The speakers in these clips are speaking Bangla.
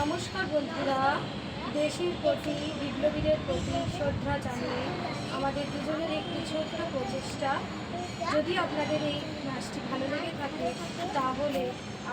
নমস্কার বন্ধুরা, দেশের প্রতি, বিপ্লবীদের প্রতি শ্রদ্ধা জানিয়ে আমাদের দুজনের একটি ছোট্ট প্রচেষ্টা। যদি আপনাদের এই নাচটি ভালো লেগে থাকে, তাহলে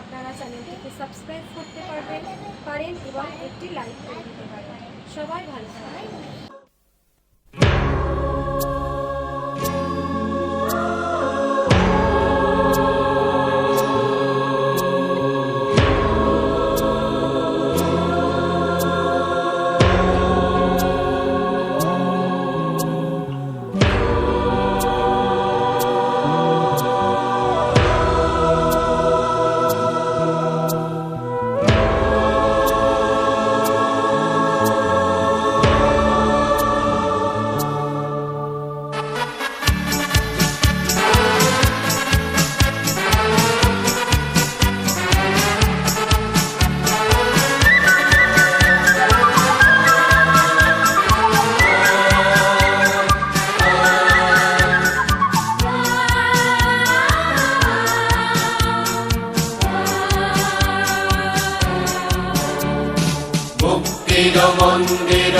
আপনারা চ্যানেলটিকে সাবস্ক্রাইব করতে পারবেন, পারেন এবং একটি লাইক করে দিতে পারেন। সবাই ভালো থাকবেন।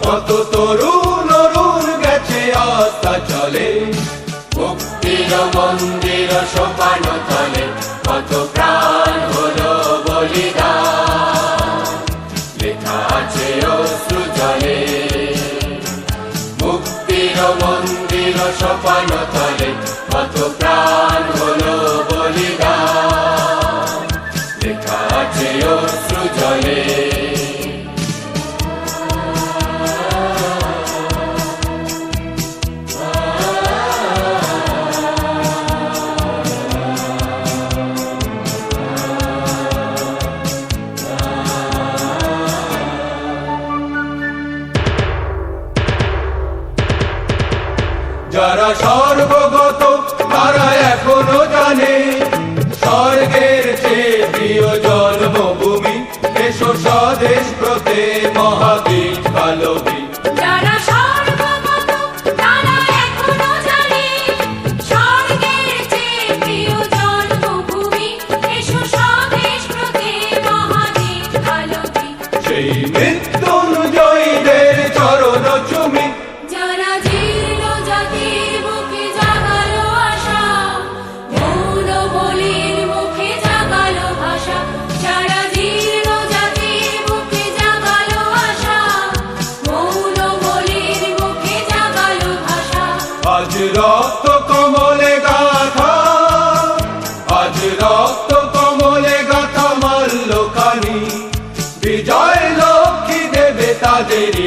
কত তরুণ অরুণ গেছে আস্থা চলে। মুক্তির মন্দির সোপান তলে, কত প্রাণ হলো বলিদান। লেখা আছে যারা সর্বগত তারা এখনও জানে স্বর্গের চেয়ে প্রিয় জন্মভূমি এসো স্বদেশ প্রতে মহাবীর দেবে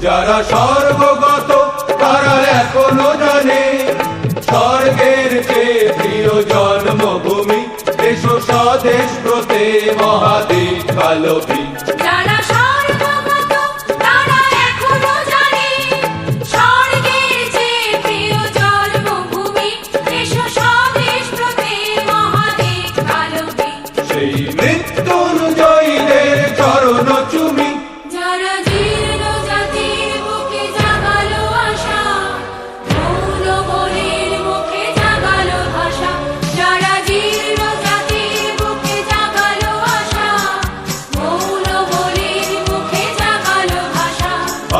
যারা সর্বগত তারা এখনও জানে স্বর্গের চেয়ে প্রিয় জন্মভূমি দেশ স্বদেশ প্রতে মহাদেব কালবী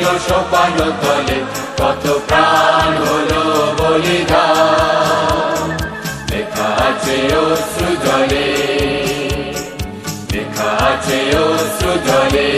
মন্দির সোপান তলে কত প্রাণ হলো বলিদান। লেখা আছে অশ্রু জলে, লেখা আছে অশ্রু জলে।